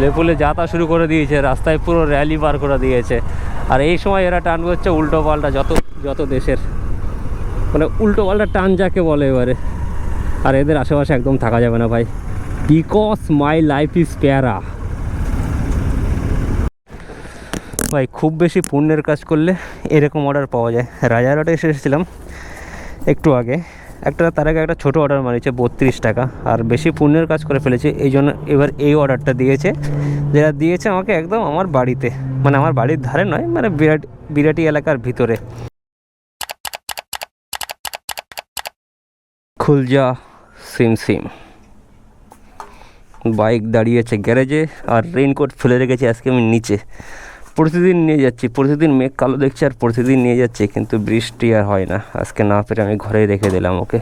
ছেলেপুলে যাতা শুরু করে দিয়েছে, রাস্তায় পুরো র্যালি বার করে দিয়েছে। আর এই সময় এরা টান করছে উল্টো পাল্টা যত যত দেশের। মানে উল্টো পাল্টা টান যাকে বলে এবারে। আর এদের আশেপাশে একদম থাকা যাবে না ভাই। বিকজ মাই লাইফ ইজ প্যারা। ভাই, খুব বেশি পুণ্যের কাজ করলে এরকম অর্ডার পাওয়া যায়। রাজারহাটে এসে এসেছিলাম একটু আগে। একটা তার আগে একটা ছোটো অর্ডার মারিয়েছে, বত্রিশ টাকা। আর বেশি পুণ্যের কাজ করে ফেলেছে, এই জন্য এবার এই অর্ডারটা দিয়েছে। যেটা দিয়েছে আমাকে একদম আমার বাড়িতে মানে আমার বাড়ির ধারে নয় মানে বিরাট, বিরাটি এলাকার ভিতরে। খুলজা সিম সিম। বাইক দাঁড়িয়েছে গ্যারেজে, আর রেইনকোট ফেলে রেখেছি আজকে আমি নিচে। প্রতিদিন নিয়ে যাচ্ছি, প্রতিদিন মেঘ কালো দেখছি আর প্রতিদিন নিয়ে যাচ্ছি, কিন্তু বৃষ্টি আর হয় না। আজকে না পেরে আমি ঘরেই রেখে দিলাম ওকে।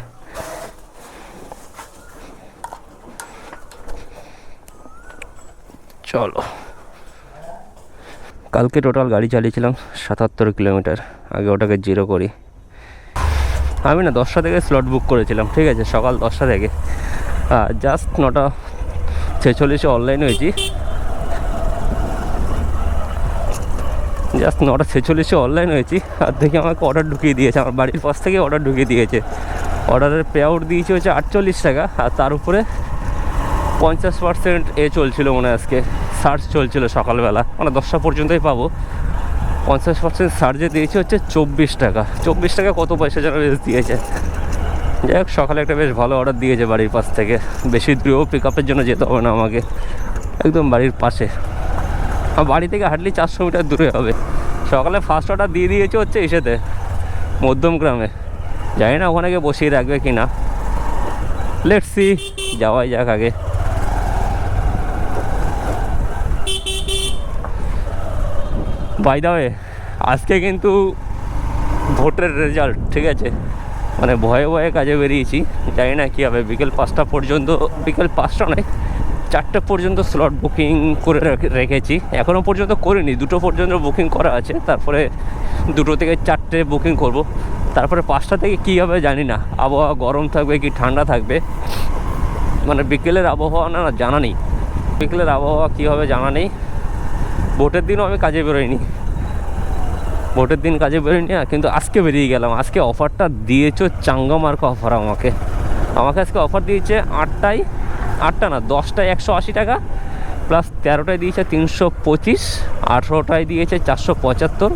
চলো। কালকে টোটাল গাড়ি চালিয়েছিলাম সাতাত্তর কিলোমিটার, আগে ওটাকে জিরো করি। আমি না দশটা থেকে স্লট বুক করেছিলাম, ঠিক আছে, সকাল দশটা থেকে। জাস্ট নটা ছেচল্লিশে অনলাইন হয়েছি। জাস্ট নটা ছেচল্লিশে অনলাইন হয়েছি আর দেখি আমাকে অর্ডার ঢুকিয়ে দিয়েছে, আমার বাড়ির পাশ থেকে অর্ডার ঢুকিয়ে দিয়েছে। অর্ডারের পে আউট দিয়েছে হচ্ছে আটচল্লিশ টাকা, আর তার উপরে পঞ্চাশ পার্সেন্ট এ চলছিল মনে আজকে। সার্চ চলছিল সকালবেলা মানে দশটা পর্যন্তই পাবো। পঞ্চাশ পার্সেন্ট সার্জে দিয়েছে হচ্ছে চব্বিশ টাকা। চব্বিশ টাকা কত পয়সা যেন বেশ দিয়েছে। যাই হোক, সকালে একটা বেশ ভালো অর্ডার দিয়েছে বাড়ির পাশ থেকে। বেশি দূরেও পিক আপের জন্য যেতে হবে না আমাকে। একদম বাড়ির পাশে। বাড়ি থেকে হাঁটলি চারশো মিটার দূরে হবে। সকালে ফার্স্ট অর্ডার দিয়ে দিয়েছে হচ্ছে এসেতে, মধ্যম গ্রামে। জানি না ওখানে গিয়ে বসিয়ে রাখবে কি না লেটসি যাওয়াই যাক আগে। বাই দা ওয়ে আজকে কিন্তু ভোটের রেজাল্ট ঠিক আছে? মানে ভয়ে ভয়ে কাজে বেরিয়েছি। জানি না কী হবে, বিকেল পাঁচটা পর্যন্ত, বিকেল পাঁচটা নয় চারটে পর্যন্ত স্লট বুকিং করে রেখে- রেখেছি। এখনও পর্যন্ত করিনি, দুটো পর্যন্ত বুকিং করা আছে। তারপরে দুটো থেকে চারটে বুকিং করব। তারপরে পাঁচটা থেকে কী হবে জানি না। আবহাওয়া গরম থাকবে কি ঠান্ডা থাকবে? মানে বিকেলের আবহাওয়া না জানা নেই। বিকেলের আবহাওয়া কী হবে জানা নেই। ভোটের দিনও আমি কাজে বেরোইনি। ভোটের দিন কাজে বেরোইনি না কিন্তু আজকে বেরিয়ে গেলাম। আজকে অফারটা দিয়েছ চাঙ্গা মার্কা অফার আমাকে। আমাকে আজকে অফার দিয়েছে আটটায় আটটা না, দশটায় একশো আশি টাকা প্লাস তেরোটায় দিয়েছে তিনশো পঁচিশ, আঠেরোটায় দিয়েছে চারশো পঁচাত্তর,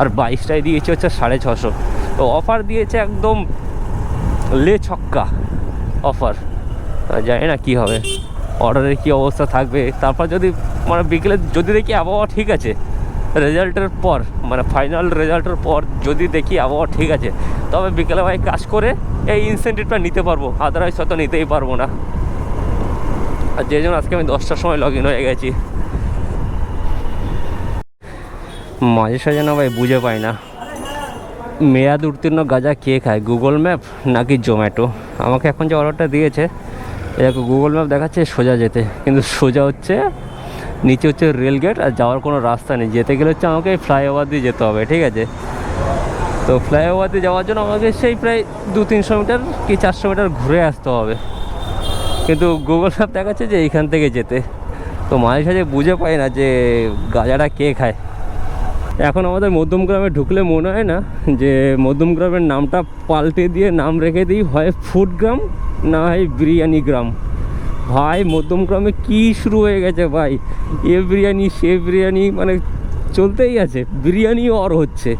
আর বাইশটায় দিয়েছে হচ্ছে সাড়ে ছশো। তো অফার দিয়েছে একদম লে ছক্কা অফার জানি না কী হবে অর্ডারের কী অবস্থা থাকবে। তারপর যদি মানে বিকেলে যদি দেখি আবহাওয়া ঠিক আছে, রেজাল্টের পর মানে ফাইনাল রেজাল্টের পর যদি দেখি আবহাওয়া ঠিক আছে, তবে বিকেলে ভাই কাজ করে এই ইনসেন্টিভটা নিতে পারব। আদারওয়াইজ হয়তো নিতেই পারব না। আর যে জন্য আজকে আমি দশটার সময় লগ ইন হয়ে গেছি। মাঝে সাঝে না ভাই বুঝে পাই না। মেয়াদ উত্তীর্ণ গাজা কে খায়? গুগল ম্যাপ নাকি জোম্যাটো আমাকে এখন যে অর্ডারটা দিয়েছে দেখো গুগল ম্যাপ দেখাচ্ছে সোজা যেতে, কিন্তু সোজা হচ্ছে, নিচে হচ্ছে রেল গেট আর যাওয়ার কোনো রাস্তা নেই। যেতে গেলে হচ্ছে আমাকে ফ্লাইওভার দিয়ে যেতে হবে, ঠিক আছে? তো ফ্লাইওভার দিয়ে যাওয়ার জন্য আমাকে সেই প্রায় দু তিনশো মিটার কি চারশো মিটার ঘুরে আসতে হবে। কিন্তু গুগল ম্যাপ দেখাচ্ছে যে এইখান থেকে যেতে। তো মাঝে সাঝে বুঝে পাই না যে গাজাটা কে খায়। এখন আমাদের মধ্যমগ্রামে ঢুকলে মনে হয় না যে মধ্যমগ্রামের নামটা পাল্টে দিয়ে নাম রেখে দিই, হয় ফুড গ্রাম না হয় বিরিয়ানি গ্রাম ভাই মধ্যমগ্রামে কি শুরু হয়ে গেছে ভাই? এ বিরিয়ানি, সে বিরিয়ানি মানে চলতেই আছে। বিরিয়ানি অর হচ্ছে।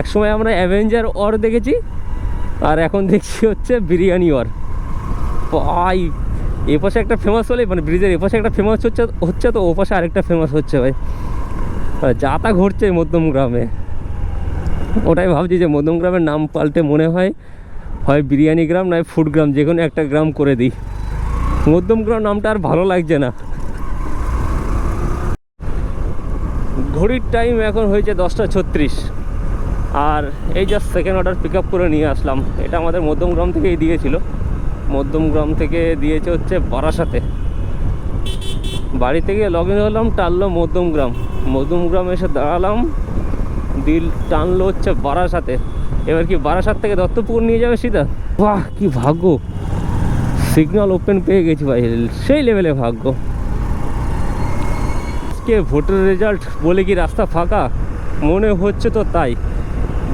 একসময় আমরা অ্যাভেঞ্জার অর দেখেছি, আর এখন দেখছি হচ্ছে বিরিয়ানি অর ভাই, এ পাশে একটা ফেমাস হলে মানে ব্রিজের এ পাশে একটা ফেমাস হচ্ছে হচ্ছে তো ও পাশে আরেকটা ফেমাস হচ্ছে ভাই। যা তা ঘটছে মধ্যম গ্রামে। ওটাই ভাবছি যে মধ্যম গ্রামের নাম পাল্টে মনে হয় হয় বিরিয়ানি গ্রাম নয় ফুড গ্রাম, যে কোনো একটা গ্রাম করে দিই। মধ্যম গ্রাম নামটা আর ভালো লাগছে না। ঘড়ির টাইম এখন হয়েছে দশটা ছত্রিশ। আর এই just second order pick up করে নিয়ে আসলাম। এটা আমাদের মধ্যমগ্রাম থেকেই দিয়েছিল। মধ্যমগ্রাম থেকে দিয়েছে হচ্ছে বারাসাতে। বাড়ি থেকে লগ ইন হলাম, টানলো মধ্যমগ্রাম মধ্যমগ্রাম এসে দাঁড়ালাম দিল টানলো হচ্ছে বারাসাতে। এবার কি বারাসাত থেকে দত্তপুকুর নিয়ে যাবে সিধা? বাহ, কি ভাগ্য! সিগন্যাল ওপেন পেয়ে গেছি ভাই, সেই লেভেলে ভাগ্য। আজকে ভোটের রেজাল্ট বলে কি রাস্তা ফাঁকা? মনে হচ্ছে তো তাই।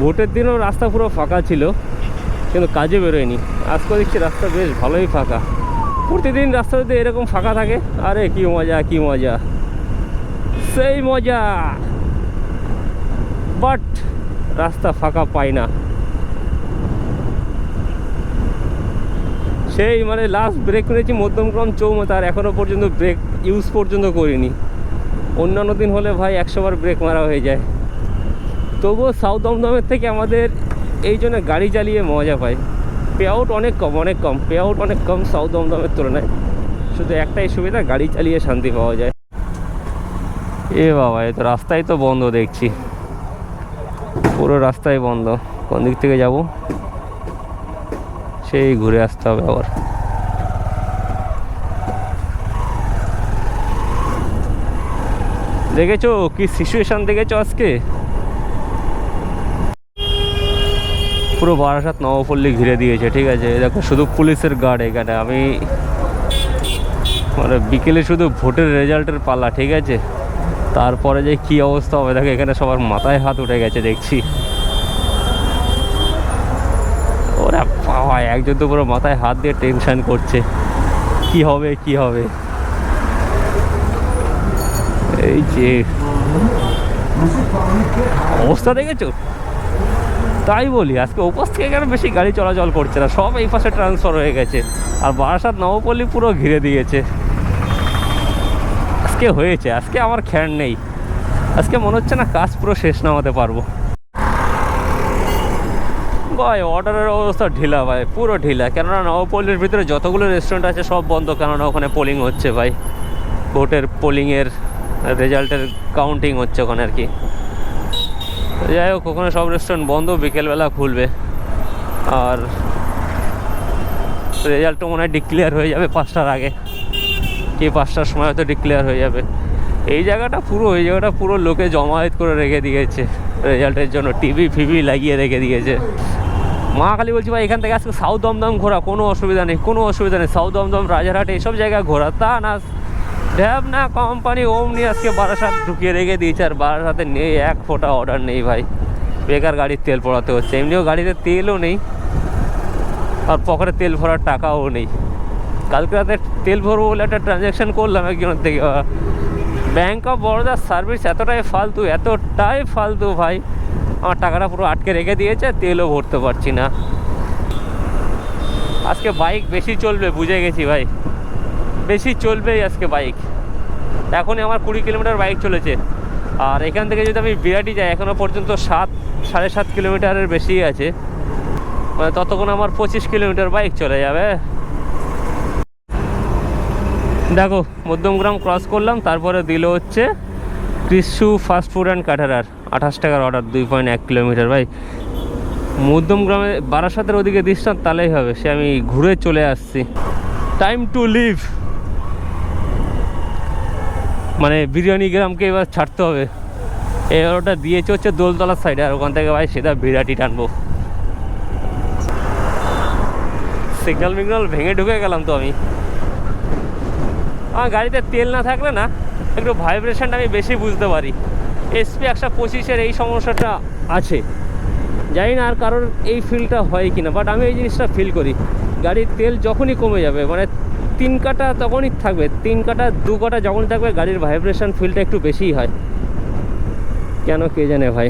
ভোটের দিনও রাস্তা পুরো ফাঁকা ছিল। কিন্তু কাজে বেরোয়নি। আজকে দেখছি রাস্তা বেশ ভালোই ফাঁকা। প্রতিদিন রাস্তা যদি এরকম ফাঁকা থাকে। আরে কি মজা কি মজা। সেই মজা। বাট রাস্তা ফাঁকা পাই না। সেই মানে লাস্ট ব্রেক করেছি মধ্যমক্রম চৌমাথা আর এখনও পর্যন্ত ব্রেক ইউজ পর্যন্ত করিনি। অন্যান্য দিন হলে ভাই একশোবার ব্রেক মারা হয়ে যায়। তবুও সাউথ দমদমের থেকে আমাদের এই জন্য গাড়ি চালিয়ে মজা পাই। পে আউট অনেক কম অনেক কম। পে আউট অনেক কম সাউথ দমদমের তুলনায়। শুধু একটাই সুবিধা, গাড়ি চালিয়ে শান্তি পাওয়া যায়। এ বাবা, এ তো রাস্তাই তো বন্ধ দেখছি। পুরো রাস্তাই বন্ধ। কোন দিক থেকে যাব? সেই ঘুরে আসতে হবে আবার। দেখেছ কি সিচুয়েশন দেখেছ আজকে? পুরো বারাসাত নবপল্লী ঘিরে দিয়েছে, ঠিক আছে? দেখো, শুধু পুলিশের গার্ড এখানে। আমি মানে বিকেলে শুধু ভোটের রেজাল্টের পালা, ঠিক আছে? তারপরে যে কি অবস্থা হবে, দেখো, এখানে সবার মাথায় হাত উঠে গেছে, দেখছি। ওরা বাবা, একজন তো পুরো মাথায় হাত দিয়ে টেনশন করছে। কি হবে কি হবে? এই যে, অবস্থা দেখেছ? তাই বলি, আজকে ওপাশ থেকে কেন বেশি গাড়ি চলাচল করছে না? সব এই পাশে ট্রান্সফার হয়ে গেছে। আর বারাসাত নবপল্লী পুরো ঘিরে দিয়েছে। আজকে হয়েছে, আজকে আমার খ্যান নেই। আজকে মনে হচ্ছে না কাজ পুরো শেষ নামাতে পারব। ভাই অর্ডারের অবস্থা ঢিলা ভাই, পুরো ঢিলা। কেননা নবপল্লীর ভিতরে যতগুলো রেস্টুরেন্ট আছে সব বন্ধ, কেননা ওখানে পোলিং হচ্ছে ভাই। ভোটের পোলিংয়ের রেজাল্টের কাউন্টিং হচ্ছে ওখানে আর কি। যাই হোক, ওখানে সব রেস্টুরেন্ট বন্ধ, বিকেলবেলা খুলবে। আর রেজাল্টও মনে হয় ডিক্লেয়ার হয়ে যাবে পাঁচটার আগে। কি পাঁচটার সময় হয়তো ডিক্লেয়ার হয়ে যাবে। এই জায়গাটা পুরো, এই জায়গাটা পুরো লোকে জমায়েত করে রেখে দিয়েছে। রেজাল্টের জন্য টিভি ফিভি লাগিয়ে রেখে দিয়েছে। মা খালি বলছি, ভাই, এখান থেকে আজকে সাউথ দমদম ঘোরা, কোনো অসুবিধা নেই, কোনো অসুবিধা নেই। সাউথ দমদম, রাজারহাট, এইসব জায়গায় ঘোরা। তা না ড্যাব না কোম্পানি ওমনি আজকে বারাসাত ঢুকিয়ে রেখে দিয়েছে আর বারাসাতে নেই, এক ফোঁটা অর্ডার নেই ভাই। বেকার গাড়ির তেল পড়াতে হচ্ছে, এমনিও গাড়িতে তেলও নেই, আর পকেটে তেল ভরার টাকাও নেই। কালকে রাতে তেল ভরবো বলে একটা ট্রানজ্যাকশন করলাম একজনের থেকে ব্যাঙ্ক অফ বরোদার সার্ভিস এতটাই ফালতু এতটাই ফালতু ভাই। আমার টাকাটা পুরো আটকে রেখে দিয়েছে, তেলও ভরতে পারছি না। আজকে বাইক বেশি চলবে, বুঝে গেছি ভাই। বেশি চলবেই আজকে বাইক এখনই আমার কুড়ি কিলোমিটার বাইক চলেছে। আর এখান থেকে যদি আমি বিরাটি যাই এখনও পর্যন্ত সাত, সাড়ে সাত কিলোমিটারের বেশি আছে। মানে ততক্ষণ আমার পঁচিশ কিলোমিটার বাইক চলে যাবে। দেখো, মধ্যমগ্রাম ক্রস করলাম, তারপরে দিল হচ্ছে কৃষু ফাস্ট ফুড অ্যান্ড কাঠারার আঠাশ টাকার অর্ডার দুই পয়েন্ট এক কিলোমিটার ভাই মধ্যমগ্রামে বারাসাতের ওদিকে দিস না তাহলেই হবে, সে আমি ঘুরে চলে আসছি। টাইম টু লিভ মানে বিরিয়ানি গ্রামকে এবার ছাড়তে হবে। এবার ওটা দিয়েছে হচ্ছে দোলতলার সাইডে আর ওখান থেকে ভাই সেটা বিরাটি টানবো সিগন্যাল মিগনাল ভেঙে ঢুকে গেলাম তো আমি। আমার গাড়িতে তেল না থাকলে না, একটু ভাইব্রেশনটা আমি বেশি বুঝতে পারি। এসপি একশো পঁচিশের এই সমস্যাটা আছে। জানি না আর কারোর এই ফিলটা হয় কি না বাট আমি এই জিনিসটা ফিল করি। গাড়ির তেল যখনই কমে যাবে মানে তিন কাটা তখনই থাকবে, তিন কাটা, দু কাটা যখনই থাকবে, গাড়ির ভাইব্রেশন ফিলটা একটু বেশিই হয়। কেন কে জানে ভাই?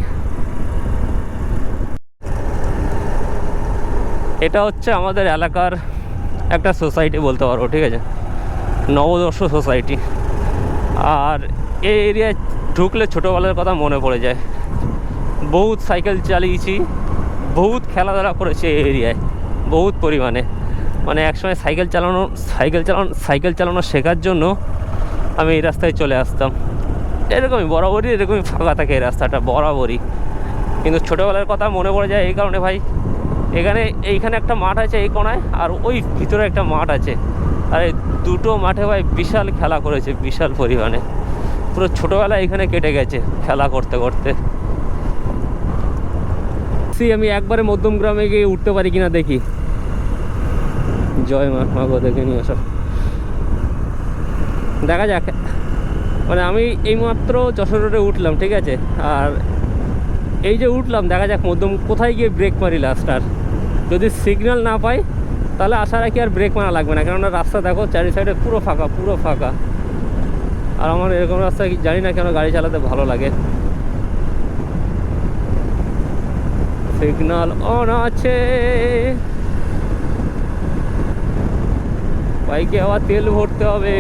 এটা হচ্ছে আমাদের এলাকার একটা সোসাইটি বলতে পারব, ঠিক আছে? নবদর্শ সোসাইটি আর এই এরিয়ায় ঢুকলে ছোটোবেলার কথা মনে পড়ে যায়। বহুত সাইকেল চালিয়েছি, বহুত খেলাধুলা করেছি এই এরিয়ায় বহুত পরিমাণে। মানে একসময় সাইকেল চালানো সাইকেল চালানো সাইকেল চালানো শেখার জন্য আমি এই রাস্তায় চলে আসতাম। এরকমই, বরাবরই এরকমই ফাঁকা থাকে এই রাস্তাটা, বরাবরই। কিন্তু ছোটোবেলার কথা মনে পড়ে যায় এই কারণে ভাই, এখানে, এইখানে একটা মাঠ আছে এই কোনায়, আর ওই ভিতরে একটা মাঠ আছে। আর এই দুটো মাঠে ভাই বিশাল খেলা করেছে, বিশাল পরিমাণে। পুরো ছোটোবেলা এখানে কেটে গেছে খেলা করতে করতে। সি, আমি একবারে মধ্যম গ্রামে গিয়ে উঠতে পারি কিনা দেখি। জয় মা মা গো দেখে নিয়ে সব। দেখা যাক। মানে আমি এইমাত্র যশোর রোডে উঠলাম, ঠিক আছে? আর এই যে উঠলাম, দেখা যাক মধ্যম কোথায় গিয়ে ব্রেক মারি লাস্ট আর। যদি সিগন্যাল না পাই, তাহলে আশা রাখি আর ব্রেক মারা লাগবে না। কেননা রাস্তা দেখো, চারি সাইডে পুরো ফাঁকা পুরো ফাঁকা। আর আমার এরকম রাস্তায় জানি না কেন গাড়ি চালাতে ভালো লাগে। সিগন্যাল অন আছে। বাইকে আবার তেল ভরতে হবে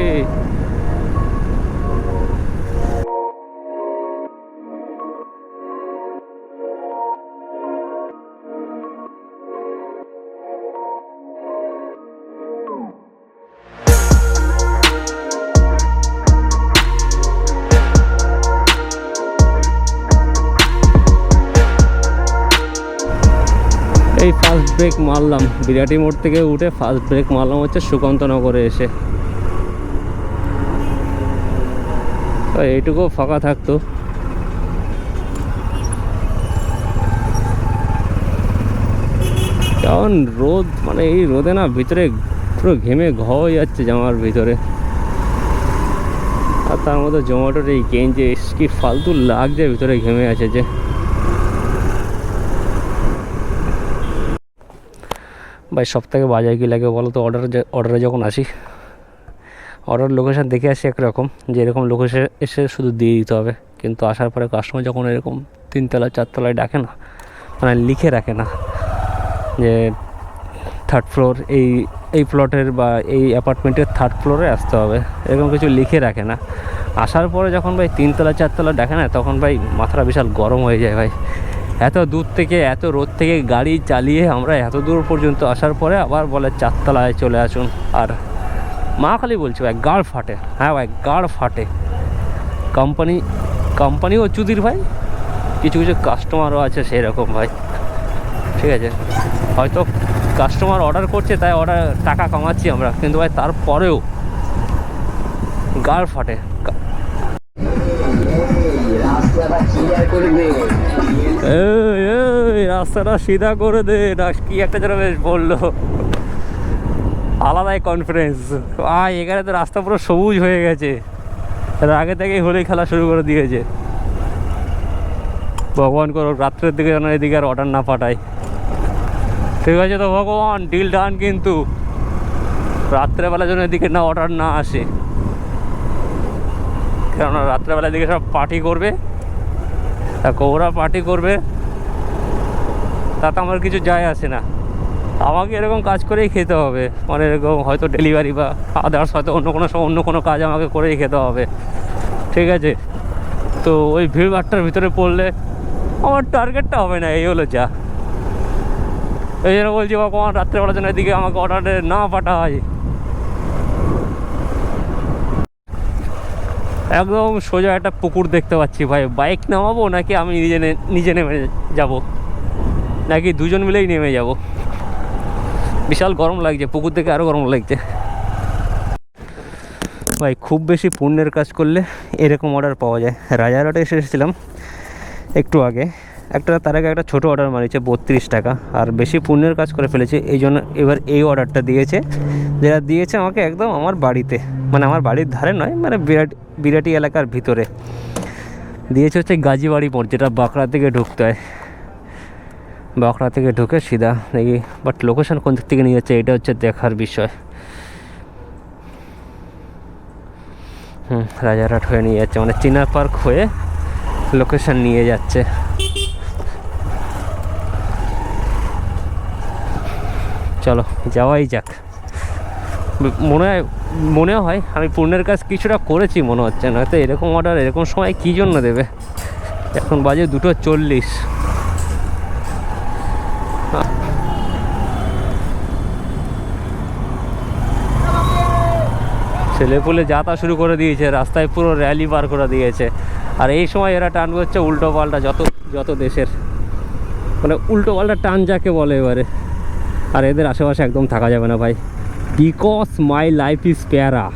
ব্রেক মারলাম। বিরাটি মোড় থেকে উঠে ফার্স্ট ব্রেক মারলাম হচ্ছে সুকান্তনগরে এসে। এইটুকু ফাঁকা থাকতো। কারণ রোদ মানে এই রোদে না ভিতরে পুরো ঘেমে ঘ হয়ে যাচ্ছে জামার ভিতরে। আর তার মধ্যে জোম্যাটোর এই গেঞ্জে, কি ফালতু লাগছে ভিতরে ঘেমে আছে যে। ভাই সব থেকে বাজার কী লাগে বলো তো অর্ডার অর্ডারে যখন আসি অর্ডার লোকেশান দেখে আসি একরকম, যে এরকম লোকেশন এসে শুধু দিয়ে দিতে হবে। কিন্তু আসার পরে কাস্টমার যখন এরকম তিনতলা চারতলায় ডাকে না মানে লিখে রাখে না, যে থার্ড ফ্লোর এই এই প্লটের বা এই অ্যাপার্টমেন্টের থার্ড ফ্লোরে আসতে হবে, এরকম কিছু লিখে রাখে না। আসার পরে যখন ভাই তিনতলা চারতলা দেখে না, তখন ভাই মাথাটা বিশাল গরম হয়ে যায় ভাই। এত দূর থেকে, এত রোদ থেকে গাড়ি চালিয়ে আমরা এত দূর পর্যন্ত আসার পরে আবার বলে চারতলায় চলে আসুন। আর মা খালি বলছে ভাই, গাড় ফাটে। হ্যাঁ ভাই, গাড় ফাটে। কোম্পানি, কোম্পানিও চুদির ভাই, কিছু কিছু কাস্টমারও আছে সেই রকম ভাই। ঠিক আছে? হয়তো কাস্টমার অর্ডার করছে, তাই অর্ডার টাকা কমাচ্ছি আমরা। কিন্তু ভাই, তারপরেও গাড় ফাটে। রাস্তাটা সিধা করে দে কি একটা যেন বেশ বলল। আলাদাই কনফিডেন্স আয়, এখানে তো রাস্তা পুরো সবুজ হয়ে গেছে। আগে থেকেই হোলি খেলা শুরু করে দিয়েছে। ভগবান করো রাত্রের দিকে যেন এদিকে আর অর্ডার না পাঠায়। ঠিক আছে তো ভগবান ডিল ডান কিন্তু। রাত্রেবেলা যেন এদিকে না অর্ডার না আসে। কেননা রাত্রেবেলা এদিকে সব পার্টি করবে। তা ওরা পার্টি করবে, তাতে আমার কিছু যায় আসে না। আমাকে এরকম কাজ করেই খেতে হবে। মানে এরকম হয়তো ডেলিভারি বা আদার্স হয়তো অন্য কোনো সময় অন্য কোনো কাজ আমাকে করেই খেতে হবে। ঠিক আছে? তো ওই ভিড়ভাট্টার ভিতরে পড়লে আমার টার্গেটটা হবে না, এই হলো যা। এই জন্য বলছি, ভগবান রাত্রেবেলার জন্য এদিকে আমাকে অর্ডারে না পাঠায়। একদম সোজা একটা পুকুর দেখতে পাচ্ছি ভাই। বাইক নামাবো নাকি আমি নিজে নিজে নেমে যাব? নাকি দুজন মিলেই নেমে যাব? বিশাল গরম লাগছে, পুকুর থেকে আরও গরম লাগছে। ভাই, খুব বেশি পুণ্যের কাজ করলে এরকম অর্ডার পাওয়া যায়। রাজারহাটে এসে এসেছিলাম একটু আগে। একটা তার আগে একটা ছোটো অর্ডার মারিয়েছে, বত্রিশ টাকা। আর বেশি পুণ্যের কাজ করে ফেলেছে, এই জন্য এবার এই অর্ডারটা দিয়েছে। যেটা দিয়েছে আমাকে একদম আমার বাড়িতে মানে আমার বাড়ির ধারে নয় মানে বিরাট, বিরাটি এলাকার ভিতরে। দিয়েছে হচ্ছে গাজীবাড়ি মোড়, যেটা বাঁকড়া থেকে ঢুকতে হয়। বাঁকড়া থেকে ঢুকে সিধা দেখি বাট লোকেশন কোন দিক থেকে নিয়ে যাচ্ছে, এটা হচ্ছে দেখার বিষয়। হুম, রাজারহাট হয়ে নিয়ে যাচ্ছে মানে চিনার পার্ক হয়ে লোকেশন নিয়ে যাচ্ছে। চলো, যাওয়াই যাক। মনে হয় মনে হয়, আমি পূর্ণের কাজ কিছুটা করেছি, মনে হচ্ছে না। তো এরকম অর্ডার এরকম সময় কী জন্য দেবে? এখন বাজে দুটো চল্লিশ। ছেলেপুলে যাতা শুরু করে দিয়েছে, রাস্তায় পুরো র্যালি বার করে দিয়েছে। আর এই সময় এরা টান করছে উল্টো পাল্টা, যত যত দেশের। মানে উল্টো পাল্টা টান যাকে বলে এবারে। আর এদের আশেপাশে একদম থাকা যাবে না ভাই। বিকজ মাই লাইফ ইজ প্যারা।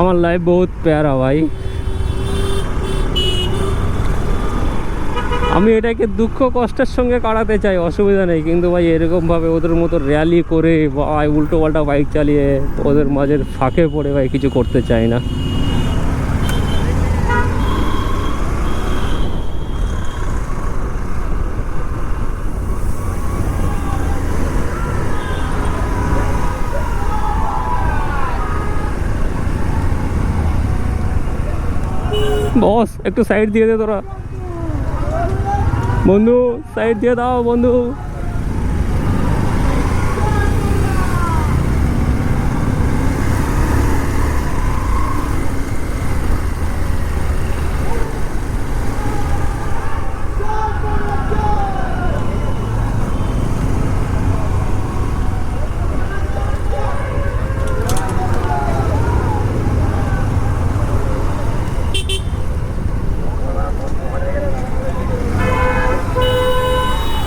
আমার লাইফ বহুত প্যারা ভাই। আমি এটাকে দুঃখ কষ্টের সঙ্গে কাটাতে চাই, অসুবিধা নেই। কিন্তু ভাই, এরকমভাবে ওদের মতো র্যালি করে বা উল্টো পাল্টা বাইক চালিয়ে ওদের মাঝের ফাঁকে পড়ে ভাই, কিছু করতে চাই না। বস একটু সাইড দিয়ে দে তোরা। বন্ধু সাইড দিয়ে দাও বন্ধু।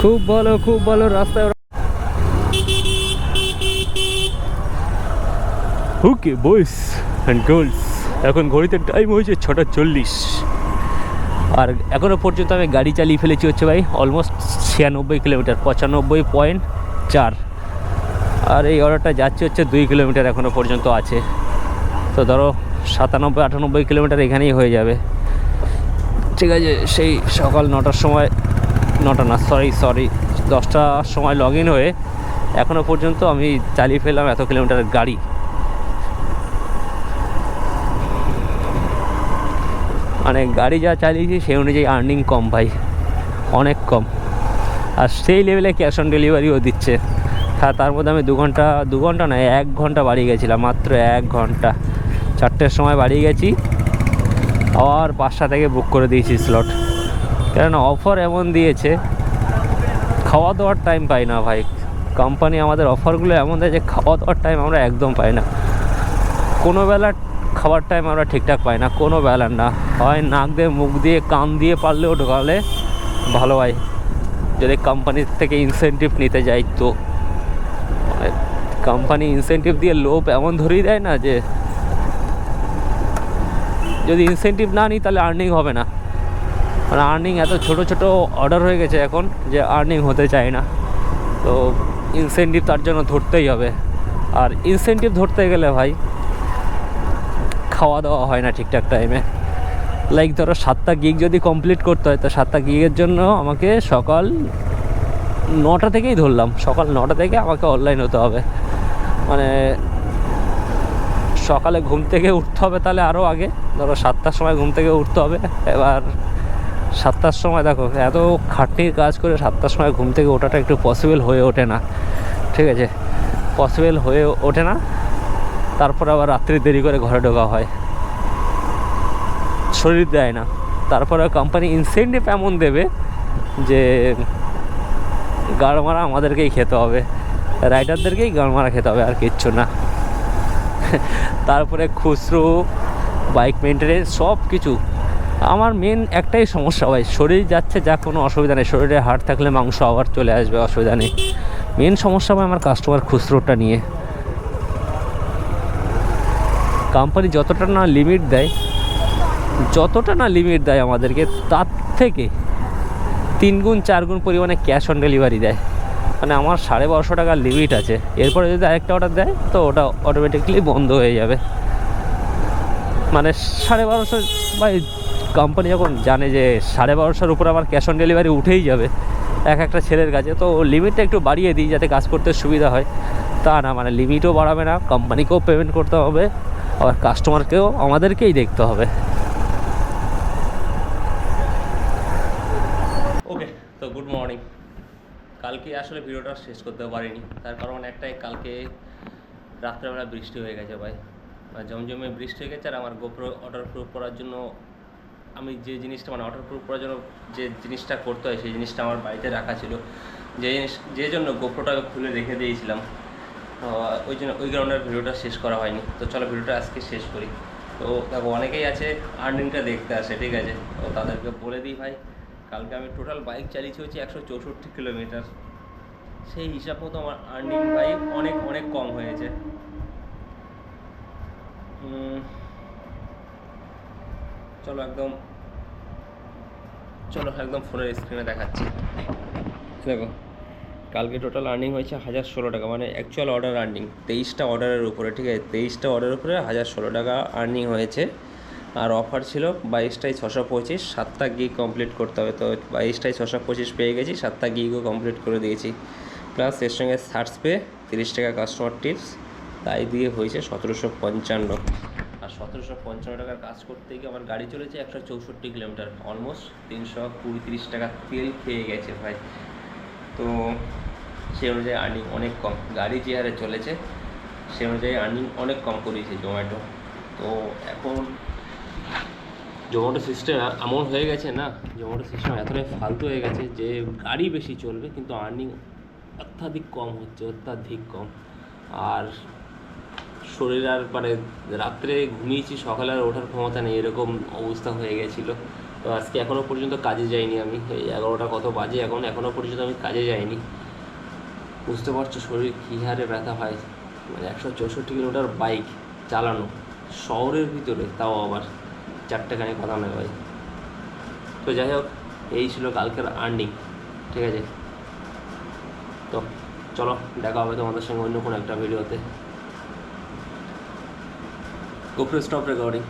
খুব ভালো খুব ভালো রাস্তায় ওকে বয়েস অ্যান্ড গার্লস এখন ঘড়িতে টাইম হয়েছে ছটা চল্লিশ। আর এখনও পর্যন্ত আমি গাড়ি চালিয়ে ফেলেছি হচ্ছে ভাই অলমোস্ট ছিয়ানব্বই কিলোমিটার পঁচানব্বই পয়েন্ট চার। আর এই অর্ডারটা যাচ্ছে হচ্ছে দুই কিলোমিটার এখনও পর্যন্ত আছে। তো ধরো সাতানব্বই, আটানব্বই কিলোমিটার এখানেই হয়ে যাবে। ঠিক আছে, সেই সকাল নটার সময় নটা না সরি সরি দশটার সময় লগ ইন হয়ে এখনও পর্যন্ত আমি চালিয়ে ফেললাম এত কিলোমিটার গাড়ি। মানে গাড়ি যা চালিয়েছি সেই অনুযায়ী আর্নিং কম ভাই, অনেক কম। আর সেই লেভেলে ক্যাশ অন ডেলিভারিও দিচ্ছে। হ্যাঁ তার মধ্যে আমি দু ঘণ্টা দু ঘণ্টা নয় এক ঘণ্টা বাড়ি গেছিলাম, মাত্র এক ঘণ্টা। চারটের সময় বাড়ি গেছি, আবার পাঁচটা থেকে বুক করে দিয়েছি স্লট কেননা অফার এমন দিয়েছে খাওয়া দাওয়ার টাইম পাই না ভাই। কোম্পানি আমাদের অফারগুলো এমন দেয় যে খাওয়া দাওয়ার টাইম আমরা একদম পাই না। কোনো বেলা খাবার টাইম আমরা ঠিকঠাক পাই না, কোনো বেলার না। হয় নাক দিয়ে, মুখ দিয়ে, কান দিয়ে পারলেও ঢোকালে ভালো হয়। যদি কোম্পানির থেকে ইনসেন্টিভ নিতে যাই তো। কোম্পানি ইনসেন্টিভ দিয়ে লোভ এমন ধরিয়ে দেয় না যে, যদি ইনসেন্টিভ না নিই তাহলে আর্নিং হবে না। মানে আর্নিং এত ছোট ছোট অর্ডার হয়ে গেছে এখন যে আর্নিং হতে চায় না। তো ইনসেন্টিভ তার জন্য ধরতেই হবে। আর ইনসেন্টিভ ধরতে গেলে ভাই খাওয়া দাওয়া হয় না ঠিকঠাক টাইমে লাইক ধরো সাতটা গিগ যদি কমপ্লিট করতে হয়, তো সাতটা গিগের জন্য আমাকে সকাল নটা থেকেই ধরলাম। সকাল নটা থেকে আমাকে অনলাইন হতে হবে। মানে সকালে ঘুম থেকে উঠতে হবে তাহলে আরও আগে। ধরো সাতটার সময় ঘুম থেকে উঠতে হবে। এবার সাতটার সময় দেখো, এত খাটনির কাজ করে সাতটার সময় ঘুম থেকে ওঠাটা একটু পসিবল হয়ে ওঠে না। ঠিক আছে? পসিবল হয়ে ওঠে না। তারপর আবার রাত্রি দেরি করে ঘরে ঢোকা হয়। শরীর দেয় না। তারপরে কোম্পানি ইনসেন্টিভ এমন দেবে যে গাড় মারা আমাদেরকেই খেতে হবে। রাইডারদেরকেই গাড় মারা খেতে হবে, আর কিচ্ছু না। তারপরে খুচরো বাইক মেনটেনেন্স সব কিছু আমার মেন একটাই সমস্যা ভাই, শরীর যাচ্ছে যা কোনো অসুবিধা নেই। শরীরে হাড় থাকলে মাংস আবার চলে আসবে, অসুবিধা নেই। মেন সমস্যা ভাই আমার কাস্টমার খুচরোটা নিয়ে। কোম্পানি যতটা না লিমিট দেয়, যতটা না লিমিট দেয় আমাদেরকে, তার থেকে তিন গুণ, চার গুণ পরিমাণে ক্যাশ অন ডেলিভারি দেয়। মানে আমার সাড়ে বারোশো টাকার লিমিট আছে। এরপরে যদি আরেকটা অর্ডার দেয়, তো ওটা অটোমেটিকলি বন্ধ হয়ে যাবে। মানে সাড়ে বারোশো বা কোম্পানি যখন জানে যে সাড়ে বারোশোর উপর আমার ক্যাশ অন ডেলিভারি উঠেই যাবে, এক একটা ছেলের কাছে, তো লিমিটটা একটু বাড়িয়ে দিই যাতে কাজ করতে সুবিধা হয়। তা না মানে লিমিটও বাড়াবে না কোম্পানিকেও পেমেন্ট করতে হবে, আবার কাস্টমারকেও আমাদেরকেই দেখতে হবে। ওকে তো গুড মর্নিং কালকে আসলে ভিডিওটা শেষ করতে পারিনি, তার কারণ একটাই, কালকে রাত্রেবেলা বৃষ্টি হয়ে গেছে ভাই। জমজমে বৃষ্টি হয়ে গেছে আর আমার গোপ্রো অর্ডার প্রুফ করার জন্য আমি যে জিনিসটা মানে অর্ডার প্রুফ করার জন্য যে জিনিসটা করতে হয়, সেই জিনিসটা আমার বাড়িতে রাখা ছিল। যে জিনিস, যে জন্য গোপ্রোটাকে খুলে রেখে দিয়েছিলাম। ওই জন্য, ওই গ্রাউন্ডের ভিডিওটা শেষ করা হয়নি। তো চলো ভিডিওটা আজকে শেষ করি। তো দেখো, অনেকেই আছে আর্নিংটা দেখতে আসে, ঠিক আছে? তো তাদেরকে বলে দিই ভাই, কালকে আমি টোটাল বাইক চালিয়েছি হচ্ছে একশো চৌষট্টি কিলোমিটার সেই হিসাব মতো আমার আর্নিং ভাই অনেক অনেক কম হয়েছে। চলো একদম চলো একদম ফোনের স্ক্রিনে দেখাচ্ছি। দেখো, কালকে টোটাল আর্নিং হয়েছে হাজার ষোলো টাকা মানে অ্যাকচুয়াল অর্ডার আর্নিং তেইশটা অর্ডারের উপরে, ঠিক আছে? তেইশটা অর্ডারের উপরে হাজার ষোলো টাকা আর্নিং হয়েছে। আর অফার ছিল বাইশটায় ছশো পঁচিশ, সাতটা গিগ কমপ্লিট করতে হবে। তো বাইশটায় ছশো পঁচিশ পেয়ে গেছি, সাতটা গিগও কমপ্লিট করে দিয়েছি। প্লাস এর সঙ্গে সার্চ পে তিরিশ টাকা কাস্টমার টিপস তাই দিয়ে হয়েছে সতেরোশো পঞ্চান্ন আর সতেরোশো পঞ্চান্ন টাকার কাজ করতে গিয়ে আমার গাড়ি চলেছে একশো চৌষট্টি কিলোমিটার অলমোস্ট তিনশো কুড়ি তিরিশ টাকা তেল খেয়ে গেছে ভাই। তো সে অনুযায়ী আর্নিং অনেক কম, গাড়ি যে হারে চলেছে সে অনুযায়ী আর্নিং অনেক কম করিয়েছে জোম্যাটো। তো এখন জোম্যাটো সিস্টেম এমন হয়ে গেছে না, জোম্যাটো সিস্টেম এতটাই ফালতু হয়ে গেছে যে গাড়ি বেশি চলবে কিন্তু আর্নিং অত্যাধিক কম হচ্ছে, অত্যাধিক কম। আর শরীর আর মানে রাত্রে ঘুমিয়েছি, সকালে আর ওঠার ক্ষমতা নেই, এরকম অবস্থা হয়ে গেছিল। তো আজকে এখনও পর্যন্ত কাজে যাইনি আমি। এই এগারোটা কত বাজে এখন? এখনও পর্যন্ত আমি কাজে যাইনি। বুঝতে পারছ শরীর কী হারে ব্যথা হয়। মানে একশো চৌষট্টি কিলোমিটার বাইক চালানো, শহরের ভিতরে, তাও আবার চারটে গাড়ি কথা নয় ভাই। তো যাই হোক, এই ছিল কালকের আর্নিং ঠিক আছে? তো চলো, দেখা হবে তোমাদের সঙ্গে অন্য কোনো একটা ভিডিওতে go for stop recording.